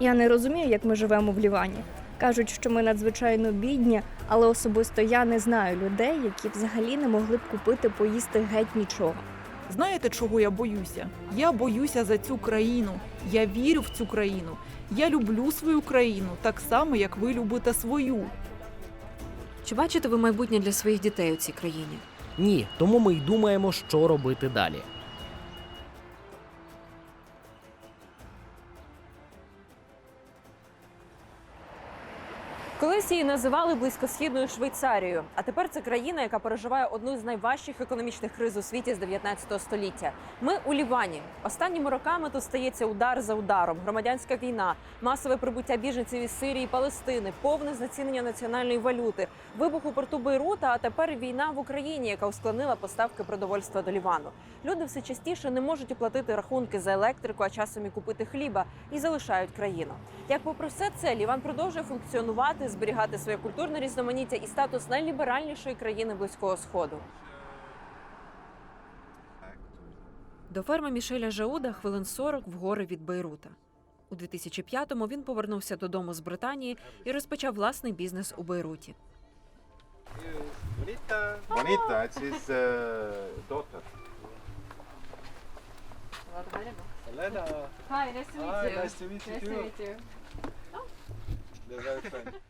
Я не розумію, як ми живемо в Лівані. Кажуть, що ми надзвичайно бідні, але особисто я не знаю людей, які взагалі не могли б купити поїсти геть нічого. Знаєте, чого я боюся? Я боюся за цю країну. Я вірю в цю країну. Я люблю свою країну так само, як ви любите свою. Чи бачите ви майбутнє для своїх дітей у цій країні? Ні, тому ми й думаємо, що робити далі. Її називали близькосхідною Швейцарією, а тепер це країна, яка переживає одну з найважчих економічних криз у світі з 19 століття. Ми у Лівані. Останніми роками тут стається удар за ударом, громадянська війна, масове прибуття біженців із Сирії, Палестини, повне знецінення національної валюти, вибух у порту Бейрута, а тепер війна в Україні, яка ускладнила поставки продовольства до Лівану. Люди все частіше не можуть оплатити рахунки за електрику, а часом і купити хліба і залишають країну. Як попри все це, Ліван продовжує функціонувати, зберігати своє культурне різноманіття і статус найліберальнішої країни близького сходу. До ферми Мішеля Жауда хвилин 40 в гори від Бейрута. У 2005-му він повернувся додому з Британії і розпочав власний бізнес у Бейруті. Uh, Hi, nice to Hi, nice to meet you. They're very friendly. They're very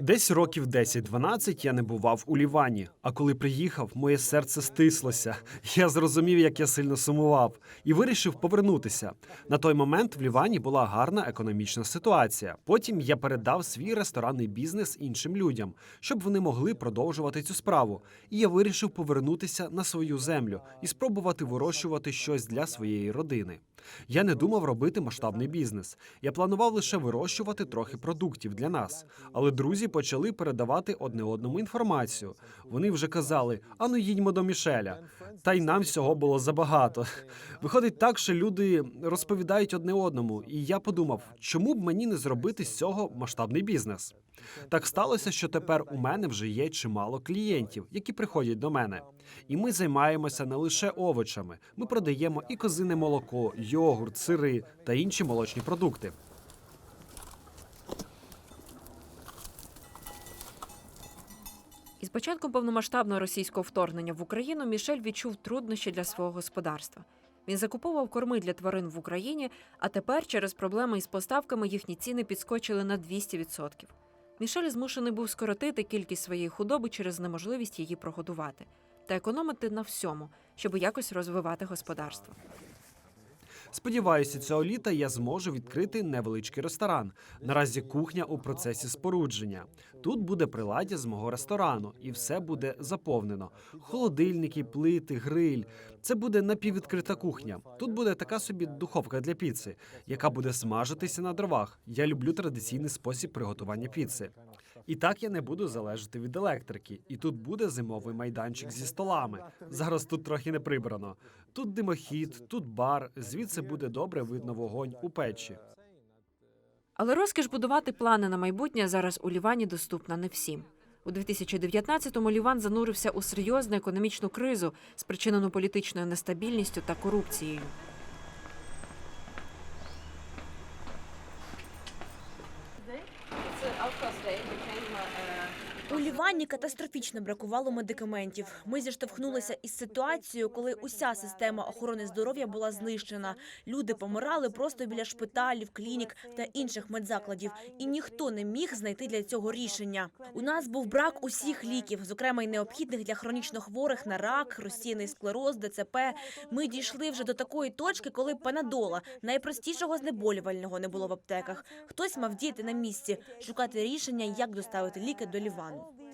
Десь років 10-12 я не бував у Лівані. А коли приїхав, моє серце стислося. Я зрозумів, як я сильно сумував, і вирішив повернутися. На той момент в Лівані була гарна економічна ситуація. Потім я передав свій ресторанний бізнес іншим людям, щоб вони могли продовжувати цю справу. І я вирішив повернутися на свою землю і спробувати вирощувати щось для своєї родини. Я не думав робити масштабний бізнес. Я планував лише вирощувати трохи продуктів для нас. Але друзі почали передавати одне одному інформацію. Вони вже казали: ану їдьмо до Мішеля. Та й нам всього було забагато. Виходить так, що люди розповідають одне одному, і я подумав, чому б мені не зробити з цього масштабний бізнес. Так сталося, що тепер у мене вже є чимало клієнтів, які приходять до мене. І ми займаємося не лише овочами. Ми продаємо і козине молоко, йогурт, сири та інші молочні продукти. Із початком повномасштабного російського вторгнення в Україну Мішель відчув труднощі для свого господарства. Він закуповував корми для тварин в Україні, а тепер через проблеми із поставками їхні ціни підскочили на 200%. Мішель змушений був скоротити кількість своєї худоби через неможливість її прогодувати та економити на всьому, щоб якось розвивати господарство. Сподіваюся, цього літа я зможу відкрити невеличкий ресторан. Наразі кухня у процесі спорудження. Тут буде приладдя з мого ресторану, і все буде заповнено: холодильники, плити, гриль. Це буде напіввідкрита кухня. Тут буде така собі духовка для піци, яка буде смажитися на дровах. Я люблю традиційний спосіб приготування піци. І так я не буду залежати від електрики. І тут буде зимовий майданчик зі столами. Зараз тут трохи не прибрано. Тут димохід, тут бар. Звідси буде добре видно вогонь у печі. Але розкіш будувати плани на майбутнє зараз у Лівані доступна не всім. У 2019-му Ліван занурився у серйозну економічну кризу, спричинену політичною нестабільністю та корупцією. У Лівані катастрофічно бракувало медикаментів. Ми зіштовхнулися із ситуацією, коли уся система охорони здоров'я була знищена. Люди помирали просто біля шпиталів, клінік та інших медзакладів, і ніхто не міг знайти для цього рішення. У нас був брак усіх ліків, зокрема й необхідних для хронічно хворих на рак, розсіяний склероз, ДЦП. Ми дійшли вже до такої точки, коли панадола, найпростішого знеболювального, не було в аптеках. Хтось мав діяти на місці, шукати рішення, як доставити ліки до Лівану.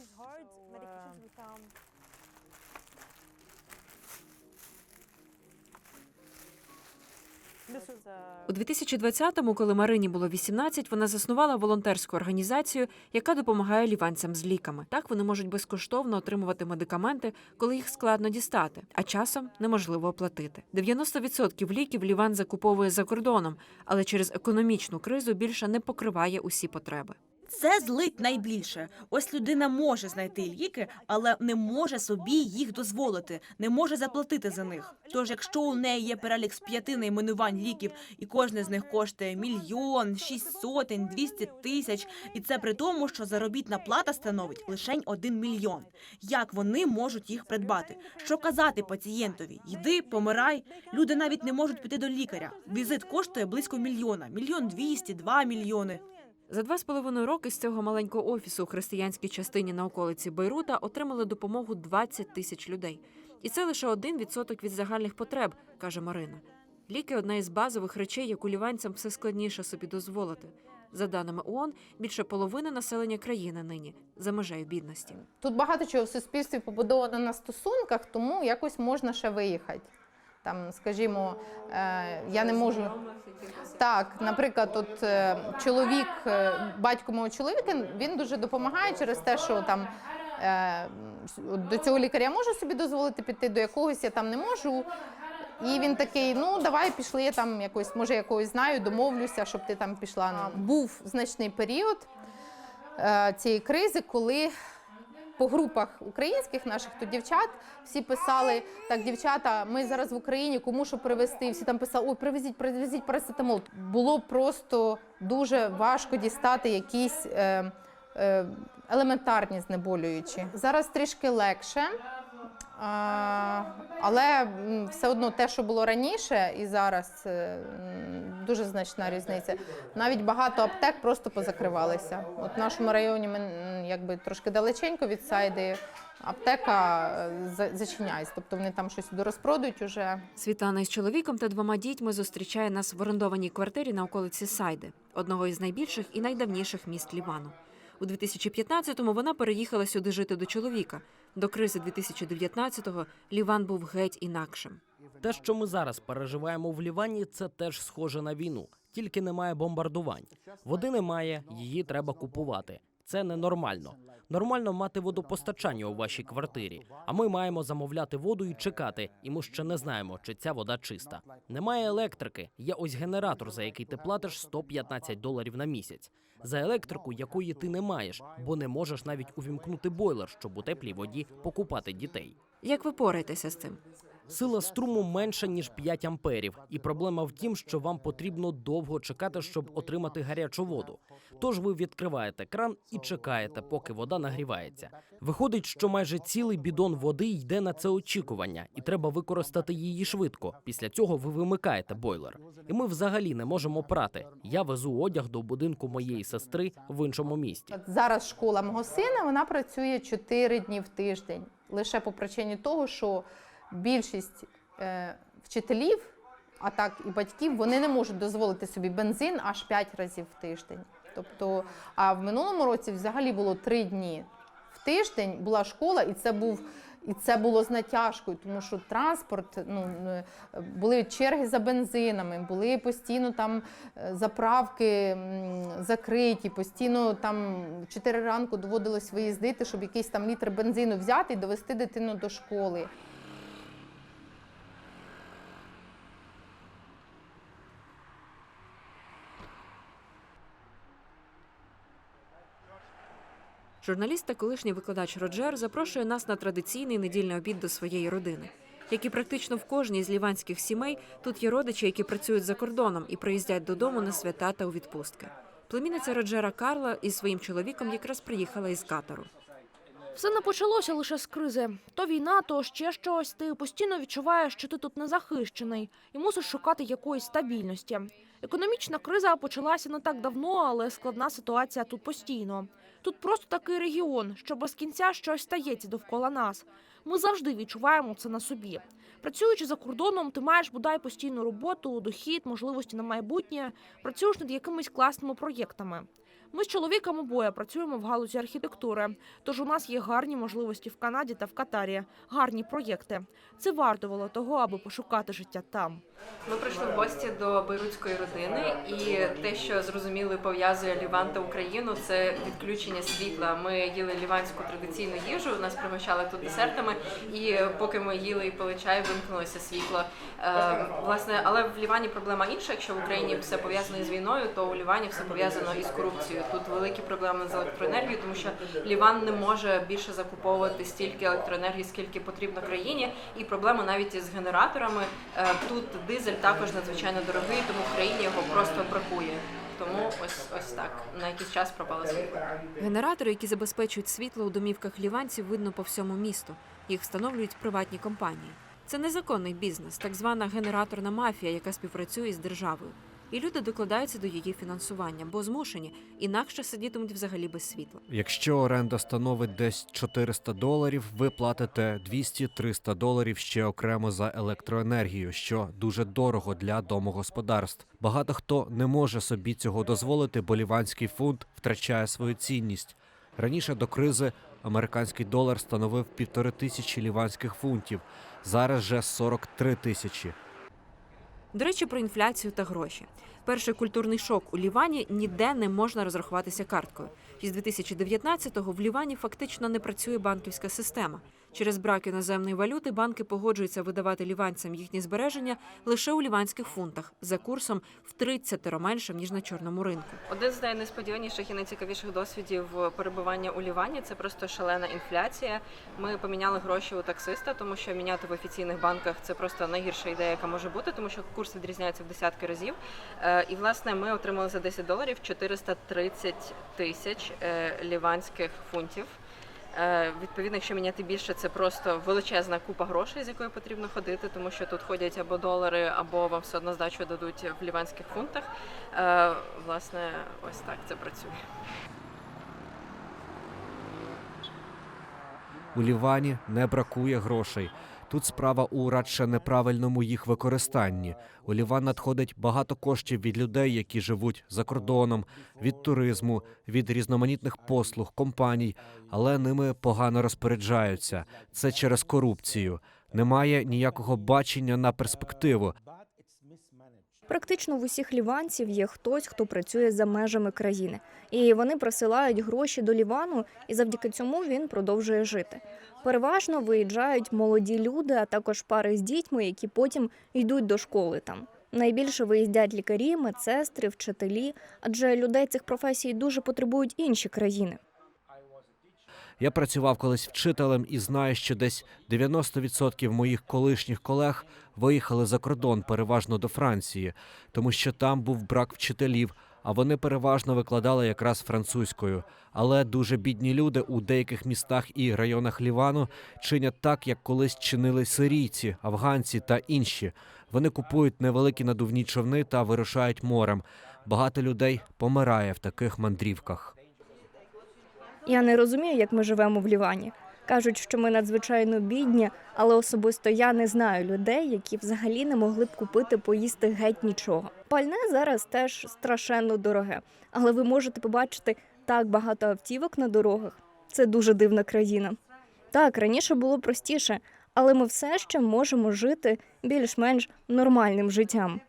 У 2020-му, коли Марині було 18, вона заснувала волонтерську організацію, яка допомагає ліванцям з ліками. Так вони можуть безкоштовно отримувати медикаменти, коли їх складно дістати, а часом неможливо оплатити. 90% ліків Ліван закуповує за кордоном, але через економічну кризу більше не покриває усі потреби. Це злить найбільше. Ось людина може знайти ліки, але не може собі їх дозволити, не може заплатити за них. Тож, якщо у неї є перелік з п'яти найменувань ліків, і кожне з них коштує мільйон, шість сотень, двісті тисяч, і це при тому, що заробітна плата становить лише один мільйон. Як вони можуть їх придбати? Що казати пацієнтові? Йди, помирай. Люди навіть не можуть піти до лікаря. Візит коштує близько мільйона, мільйон двісті, два мільйони. За два з половиною роки з цього маленького офісу у християнській частині на околиці Бейрута отримали допомогу 20 тисяч людей. І це лише один відсоток від загальних потреб, каже Марина. Ліки одна із базових речей, яку ліванцям все складніше собі дозволити. За даними ООН, більше половини населення країни нині за межею бідності. Тут багато чого в суспільстві побудовано на стосунках, тому якось можна ще виїхати. Там, скажімо, е, я не можу. Так, наприклад, от е, чоловік, е, батько мого чоловіка, він дуже допомагає через те, що там до цього лікаря я можу собі дозволити піти, до якогось я там не можу. І він такий: ну давай пішли, я там якось, може, якогось знаю, домовлюся, щоб ти там пішла. Був значний період цієї кризи, коли по групах українських наших то дівчат всі писали: так, дівчата, ми зараз в Україні, кому що привезти? Всі там писали, ой, привезіть, привезіть парацетамол. Було просто дуже важко дістати якісь е, е, елементарні знеболюючі. Зараз трішки легше. Але все одно те, що було раніше і зараз, е, дуже значна різниця. Навіть багато аптек просто позакривалися. От в нашому районі ми якби трошки далеченько від сайди. Аптека е, зачиняється, тобто вони там щось дорозпродають уже. Світлана із чоловіком та двома дітьми зустрічає нас в орендованій квартирі на околиці Сайди, одного із найбільших і найдавніших міст Лівану. У 2015-му вона переїхала сюди жити до чоловіка. До кризи 2019-го Ліван був геть інакшим. Те, що ми зараз переживаємо в Лівані, це теж схоже на війну, тільки немає бомбардувань. Води немає, її треба купувати. Це ненормально. Нормально мати водопостачання у вашій квартирі, а ми маємо замовляти воду і чекати, і ми ще не знаємо, чи ця вода чиста. Немає електрики. Є ось генератор, за який ти платиш 115 доларів на місяць. За електрику, якої ти не маєш, бо не можеш навіть увімкнути бойлер, щоб у теплій воді покупати дітей. Як ви пораєтеся з цим? Сила струму менша ніж 5 амперів, і проблема в тім, що вам потрібно довго чекати, щоб отримати гарячу воду. Тож ви відкриваєте кран і чекаєте, поки вода нагрівається. Виходить, що майже цілий бідон води йде на це очікування, і треба використати її швидко. Після цього ви вимикаєте бойлер. І ми взагалі не можемо прати. Я везу одяг до будинку моєї сестри в іншому місті. Зараз школа мого сина вона працює 4 дні в тиждень. Лише по причині того, що більшість е, вчителів, а так і батьків, вони не можуть дозволити собі бензин аж 5 разів в тиждень. Тобто, а в минулому році взагалі було 3 дні в тиждень була школа, і це був. І це було з натяжкою, тому що транспорт, ну е, були черги за бензинами, були постійно там е, заправки закриті, постійно там 4 ранку доводилось виїздити, щоб якийсь там літр бензину взяти і довести дитину до школи. Журналіст та колишній викладач Роджер запрошує нас на традиційний недільний обід до своєї родини. Як і практично в кожній з ліванських сімей, тут є родичі, які працюють за кордоном і приїздять додому на свята та у відпустки. Племінниця Роджера Карла із своїм чоловіком якраз приїхала із Катару. Все не почалося лише з кризи. То війна, то ще щось. Ти постійно відчуваєш, що ти тут не захищений і мусиш шукати якоїсь стабільності. Економічна криза почалася не так давно, але складна ситуація тут постійно. Тут просто такий регіон, що без кінця щось стається довкола нас. Ми завжди відчуваємо це на собі. Працюючи за кордоном, ти маєш бодай постійну роботу, дохід, можливості на майбутнє, працюєш над якимись класними проєктами. Ми з чоловіком обоє працюємо в галузі архітектури, тож у нас є гарні можливості в Канаді та в Катарі, гарні проєкти. Це вартувало того, аби пошукати життя там. Ми прийшли в гості до бейрутської родини, і те, що зрозуміли, пов'язує Ліван та Україну, це відключення світла. Ми їли ліванську традиційну їжу, нас пригощали тут десертами, і поки ми їли і пили чай, вимкнулося світло. Е, власне, але в Лівані проблема інша. Якщо в Україні все пов'язано з війною, то у Лівані все пов'язано із корупцією. Тут великі проблеми з електроенергією, тому що Ліван не може більше закуповувати стільки електроенергії, скільки потрібно країні. І проблема навіть із генераторами. Е, Тут дизель також надзвичайно дорогий, тому в країні його просто бракує. Тому ось ось так на якийсь час пропало світло. Генератори, які забезпечують світло у домівках ліванців, видно по всьому місту. Їх встановлюють приватні компанії. Це незаконний бізнес, так звана генераторна мафія, яка співпрацює з державою. І люди докладаються до її фінансування, бо змушені, інакше сидітимуть взагалі без світла. Якщо оренда становить десь 400 доларів, ви платите 200-300 доларів ще окремо за електроенергію, що дуже дорого для домогосподарств. Багато хто не може собі цього дозволити, бо ліванський фунт втрачає свою цінність. Раніше до кризи американський долар становив півтори тисячі ліванських фунтів, зараз же 43 тисячі. До речі, про інфляцію та гроші. Перший культурний шок у Лівані ніде не можна розрахуватися карткою. Із з 2019-го в Лівані фактично не працює банківська система. Через брак іноземної валюти банки погоджуються видавати ліванцям їхні збереження лише у ліванських фунтах за курсом в 30 меншим ніж на чорному ринку. Один з найнесподіваніших і найцікавіших досвідів перебування у Лівані це просто шалена інфляція. Ми поміняли гроші у таксиста, тому що міняти в офіційних банках це просто найгірша ідея, яка може бути, тому що курс відрізняється в десятки разів. Е, І власне ми отримали за 10 доларів 430 тисяч е, ліванських фунтів. Е, Відповідно, якщо міняти більше, це просто величезна купа грошей, з якою потрібно ходити, тому що тут ходять або долари, або вам все одно здачу дадуть в ліванських фунтах. Е, Власне, ось так це працює. У Лівані не бракує грошей. Тут справа у радше неправильному їх використанні. У Ліван надходить багато коштів від людей, які живуть за кордоном, від туризму, від різноманітних послуг, компаній, але ними погано розпоряджаються. Це через корупцію. Немає ніякого бачення на перспективу. Практично в усіх ліванців є хтось, хто працює за межами країни, і вони присилають гроші до Лівану, і завдяки цьому він продовжує жити. Переважно виїжджають молоді люди, а також пари з дітьми, які потім йдуть до школи там. Найбільше виїздять лікарі, медсестри, вчителі, адже людей цих професій дуже потребують інші країни. Я працював колись вчителем і знаю, що десь 90% моїх колишніх колег виїхали за кордон, переважно до Франції, тому що там був брак вчителів, а вони переважно викладали якраз французькою. Але дуже бідні люди у деяких містах і районах Лівану чинять так, як колись чинили сирійці, афганці та інші. Вони купують невеликі надувні човни та вирушають морем. Багато людей помирає в таких мандрівках. Я не розумію, як ми живемо в Лівані. Кажуть, що ми надзвичайно бідні, але особисто я не знаю людей, які взагалі не могли б купити поїсти геть нічого. Пальне зараз теж страшенно дороге, але ви можете побачити так багато автівок на дорогах. Це дуже дивна країна. Так, раніше було простіше, але ми все ще можемо жити більш-менш нормальним життям.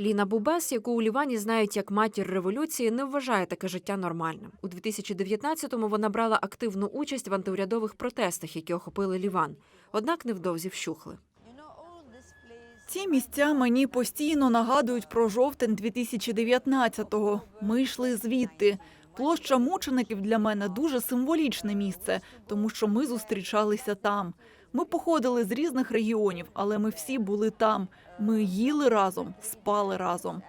Ліна Бубес, яку у Лівані знають як матір революції, не вважає таке життя нормальним. У 2019-му вона брала активну участь в антиурядових протестах, які охопили Ліван. Однак невдовзі вщухли. Ці місця мені постійно нагадують про жовтень 2019-го. Ми йшли звідти. Площа мучеників для мене дуже символічне місце, тому що ми зустрічалися там. Ми походили з різних регіонів, але ми всі були там. Ми їли разом, спали разом.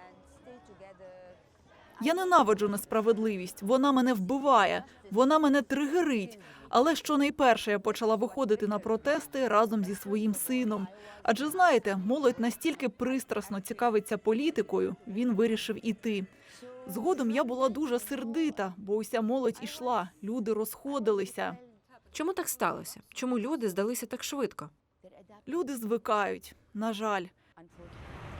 Я ненавиджу несправедливість. Вона мене вбиває, вона мене тригерить. Але що найперше я почала виходити на протести разом зі своїм сином. Адже знаєте, молодь настільки пристрасно цікавиться політикою, він вирішив іти. Згодом я була дуже сердита, бо уся молодь ішла, люди розходилися. Чому так сталося? Чому люди здалися так швидко? Люди звикають. На жаль.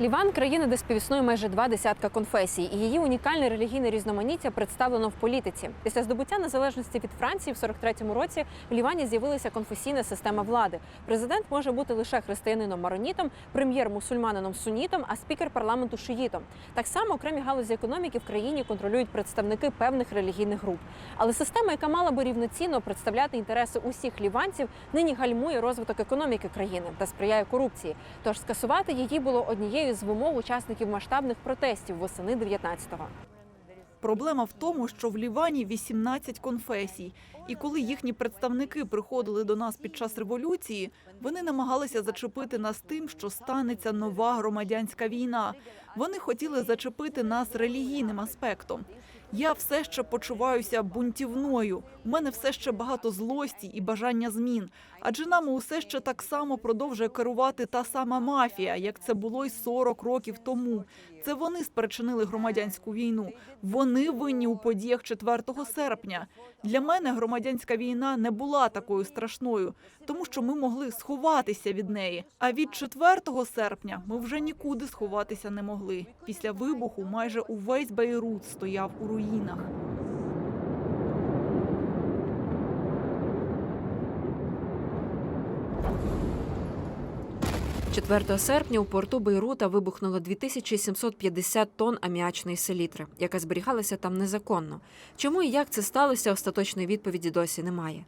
Ліван країна, де співіснує майже два десятка конфесій, і її унікальне релігійне різноманіття представлено в політиці. Після здобуття незалежності від Франції в 43-му році в Лівані з'явилася конфесійна система влади. Президент може бути лише християнином маронітом, прем'єр мусульманином сунітом, а спікер парламенту шиїтом. Так само окремі галузі економіки в країні контролюють представники певних релігійних груп. Але система, яка мала би рівноцінно представляти інтереси усіх ліванців, нині гальмує розвиток економіки країни та сприяє корупції. Тож скасувати її було однією з вимог учасників масштабних протестів восени 19-го. Проблема в тому, що в Лівані 18 конфесій, і коли їхні представники приходили до нас під час революції, вони намагалися зачепити нас тим, що станеться нова громадянська війна. Вони хотіли зачепити нас релігійним аспектом. Я все ще почуваюся бунтівною. У мене все ще багато злості і бажання змін. Адже нами усе ще так само продовжує керувати та сама мафія, як це було й 40 років тому. Це вони спричинили громадянську війну. Вони винні у подіях 4 серпня. Для мене громадянська війна не була такою страшною, тому що ми могли сховатися від неї. А від 4 серпня ми вже нікуди сховатися не могли. Після вибуху майже увесь Бейрут стояв у руїнах. 4 серпня у порту Бейрута вибухнуло 2750 тонн аміачної селітри, яка зберігалася там незаконно. Чому і як це сталося, остаточної відповіді досі немає.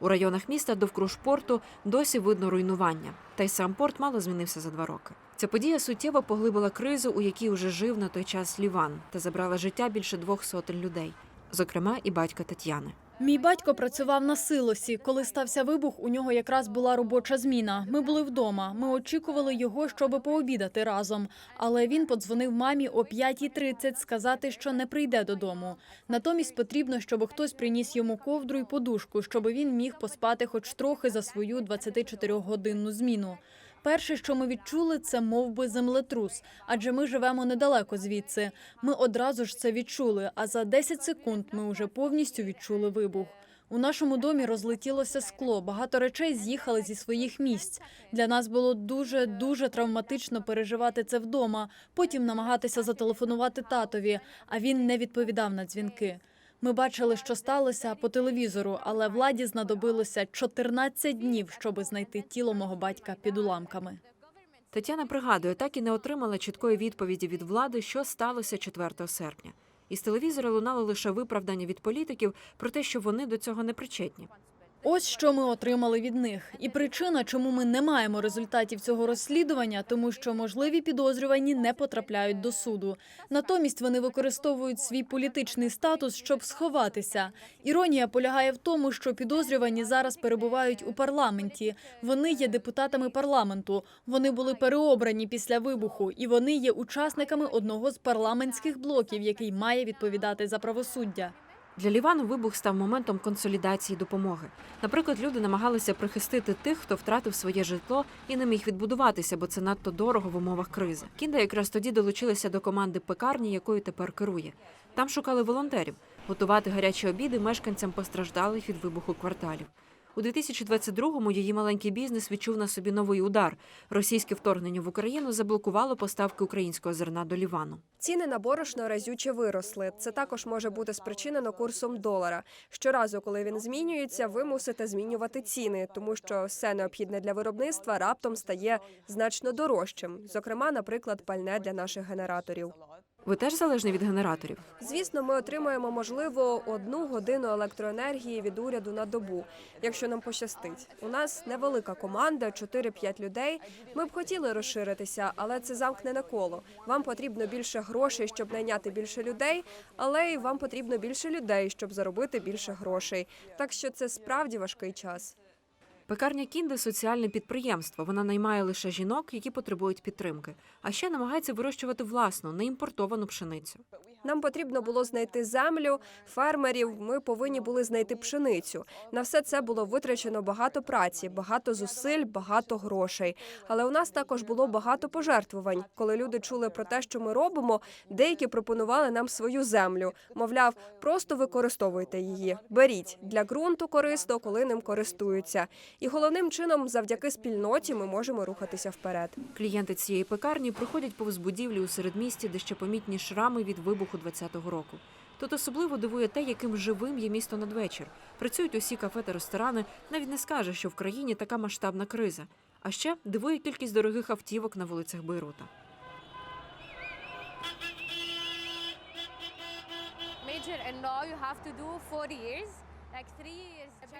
У районах міста довкруж порту досі видно руйнування, та й сам порт мало змінився за два роки. Ця подія суттєво поглибила кризу, у якій уже жив на той час Ліван, та забрала життя більше двох сотень людей, зокрема і батька Тетяни. Мій батько працював на силосі. Коли стався вибух, у нього якраз була робоча зміна. Ми були вдома. Ми очікували його, щоб пообідати разом. Але він подзвонив мамі о 5.30 сказати, що не прийде додому. Натомість потрібно, щоб хтось приніс йому ковдру і подушку, щоб він міг поспати хоч трохи за свою 24-годинну зміну. Перше, що ми відчули, це мов би землетрус, адже ми живемо недалеко звідси. Ми одразу ж це відчули, а за 10 секунд ми вже повністю відчули вибух. У нашому домі розлетілося скло, багато речей з'їхали зі своїх місць. Для нас було дуже дуже травматично переживати це вдома, потім намагатися зателефонувати татові, а він не відповідав на дзвінки. Ми бачили, що сталося по телевізору, але владі знадобилося 14 днів, щоб знайти тіло мого батька під уламками. Тетяна пригадує, так і не отримала чіткої відповіді від влади, що сталося 4 серпня. Із телевізора лунало лише виправдання від політиків про те, що вони до цього не причетні. Ось що ми отримали від них. І причина, чому ми не маємо результатів цього розслідування, тому що можливі підозрювані не потрапляють до суду. Натомість вони використовують свій політичний статус, щоб сховатися. Іронія полягає в тому, що підозрювані зараз перебувають у парламенті. Вони є депутатами парламенту. Вони були переобрані після вибуху, і вони є учасниками одного з парламентських блоків, який має відповідати за правосуддя. Для Лівану вибух став моментом консолідації допомоги. Наприклад, люди намагалися прихистити тих, хто втратив своє житло і не міг відбудуватися, бо це надто дорого в умовах кризи. Кінда якраз тоді долучилася до команди пекарні, якою тепер керує. Там шукали волонтерів готувати гарячі обіди мешканцям постраждалих від вибуху кварталів. У 2022-му її маленький бізнес відчув на собі новий удар. Російське вторгнення в Україну заблокувало поставки українського зерна до Лівану. Ціни на борошно разюче виросли. Це також може бути спричинено курсом долара. Щоразу, коли він змінюється, ви мусите змінювати ціни, тому що все необхідне для виробництва раптом стає значно дорожчим. Зокрема, наприклад, пальне для наших генераторів. Ви теж залежні від генераторів? Звісно, ми отримуємо можливо одну годину електроенергії від уряду на добу, якщо нам пощастить. У нас невелика команда, 4-5 людей. Ми б хотіли розширитися, але це замкнене коло. Вам потрібно більше грошей, щоб найняти більше людей, але й вам потрібно більше людей, щоб заробити більше грошей. Так що це справді важкий час. Пекарня Кінди соціальне підприємство. Вона наймає лише жінок, які потребують підтримки, а ще намагається вирощувати власну неімпортовану пшеницю. Нам потрібно було знайти землю, фермерів. Ми повинні були знайти пшеницю. На все це було витрачено багато праці, багато зусиль, багато грошей. Але у нас також було багато пожертвувань. Коли люди чули про те, що ми робимо, деякі пропонували нам свою землю. Мовляв, просто використовуйте її. Беріть для ґрунту корисно, коли ним користуються. І головним чином, завдяки спільноті, ми можемо рухатися вперед. Клієнти цієї пекарні проходять повз будівлі у середмісті, де ще помітні шрами від вибуху 20-го року. Тут особливо дивує те, яким живим є місто надвечір. Працюють усі кафе та ресторани. Навіть не скаже, що в країні така масштабна криза. А ще дивує кількість дорогих автівок на вулицях Бейрута. Major, and now you have to do four years.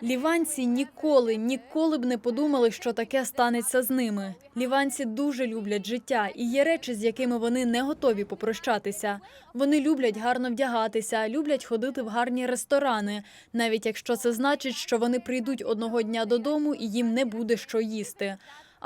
Ліванці ніколи, ніколи б не подумали, що таке станеться з ними. Ліванці дуже люблять життя, і є речі, з якими вони не готові попрощатися. Вони люблять гарно вдягатися, люблять ходити в гарні ресторани, навіть якщо це значить, що вони прийдуть одного дня додому і їм не буде що їсти.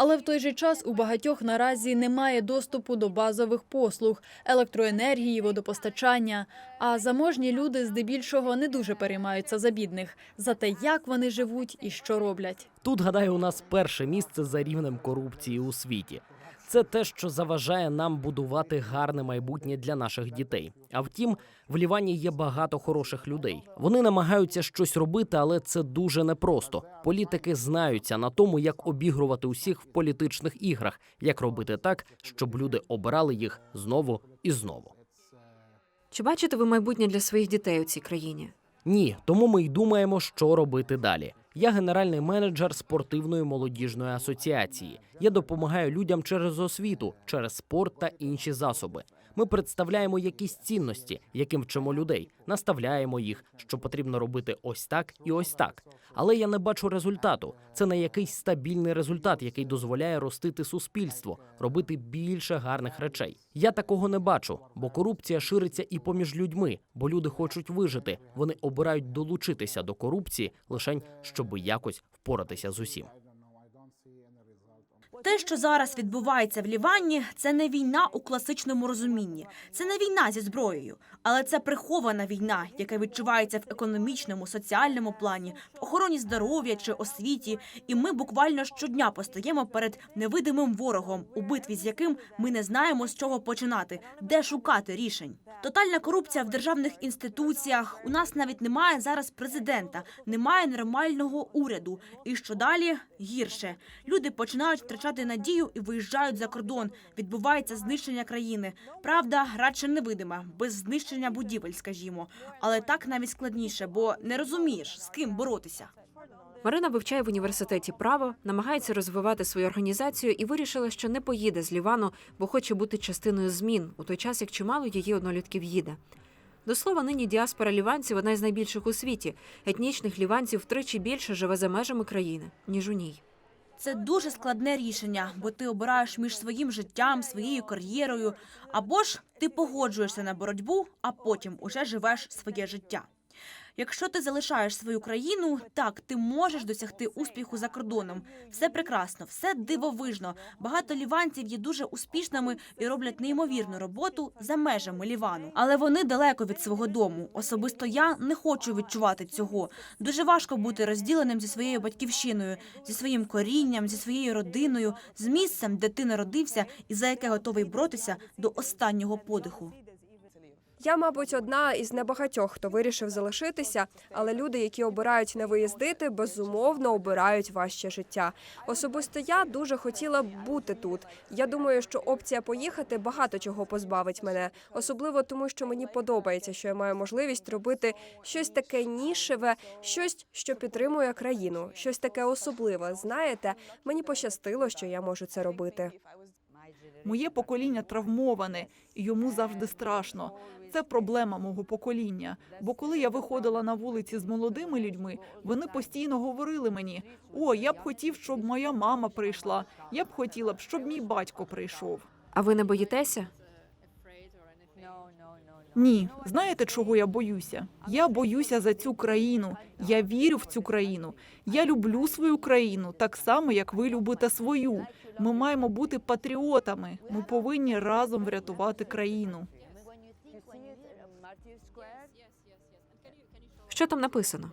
Але в той же час у багатьох наразі немає доступу до базових послуг, електроенергії, водопостачання. А заможні люди здебільшого не дуже переймаються за бідних, за те, як вони живуть і що роблять. Тут, гадаю, у нас перше місце за рівнем корупції у світі. Це те, що заважає нам будувати гарне майбутнє для наших дітей. А втім, в Лівані є багато хороших людей. Вони намагаються щось робити, але це дуже непросто. Політики знаються на тому, як обігрувати усіх в політичних іграх, як робити так, щоб люди обирали їх знову і знову. Чи бачите ви майбутнє для своїх дітей у цій країні? Ні, тому ми й думаємо, що робити далі. Я генеральний менеджер спортивної молодіжної асоціації. Я допомагаю людям через освіту, через спорт та інші засоби. Ми представляємо якісь цінності, яким вчимо людей, наставляємо їх, що потрібно робити ось так і ось так. Але я не бачу результату. Це не якийсь стабільний результат, який дозволяє ростити суспільство, робити більше гарних речей. Я такого не бачу, бо корупція шириться і поміж людьми, бо люди хочуть вижити. Вони обирають долучитися до корупції лише щоб якось впоратися з усім. Те, що зараз відбувається в Лівані, це не війна у класичному розумінні. Це не війна зі зброєю, але це прихована війна, яка відчувається в економічному, соціальному плані, в охороні здоров'я чи освіті. І ми буквально щодня постаємо перед невидимим ворогом, у битві з яким ми не знаємо з чого починати, де шукати рішень. Тотальна корупція в державних інституціях. У нас навіть немає зараз президента, немає нормального уряду. І що далі гірше. Люди починають втрачати надію і виїжджають за кордон. Відбувається знищення країни. Правда, радше невидима, без знищення будівель, скажімо. Але так навіть складніше, бо не розумієш, з ким боротися. Марина вивчає в університеті право, намагається розвивати свою організацію і вирішила, що не поїде з Лівану, бо хоче бути частиною змін у той час, як чимало її однолітків їде. До слова, нині діаспора ліванців одна з найбільших у світі. Етнічних ліванців втричі більше живе за межами країни, ніж у ній. Це дуже складне рішення, бо ти обираєш між своїм життям, своєю кар'єрою, або ж ти погоджуєшся на боротьбу, а потім уже живеш своє життя. Якщо ти залишаєш свою країну, так ти можеш досягти успіху за кордоном. Все прекрасно, все дивовижно. Багато ліванців є дуже успішними і роблять неймовірну роботу за межами Лівану. Але вони далеко від свого дому. Особисто я не хочу відчувати цього. Дуже важко бути розділеним зі своєю батьківщиною, зі своїм корінням, зі своєю родиною, з місцем, де ти народився і за яке готовий боротися до останнього подиху. Я, мабуть, одна із небагатьох, хто вирішив залишитися, але люди, які обирають не виїздити, безумовно обирають важче життя. Особисто я дуже хотіла бути тут. Я думаю, що опція поїхати багато чого позбавить мене, особливо тому, що мені подобається, що я маю можливість робити щось таке нішеве, щось, що підтримує країну, щось таке особливе. Знаєте, мені пощастило, що я можу це робити. Моє покоління травмоване, і йому завжди страшно. Це проблема мого покоління. Бо коли я виходила на вулиці з молодими людьми, вони постійно говорили мені: о, я б хотів, щоб моя мама прийшла. Я б хотіла б, щоб мій батько прийшов. А ви не боїтеся? Ні, знаєте, чого я боюся? Я боюся за цю країну. Я вірю в цю країну. Я люблю свою країну так само, як ви любите свою. Ми маємо бути патріотами. Ми повинні разом врятувати країну. Що там написано?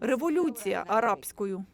Революція арабською.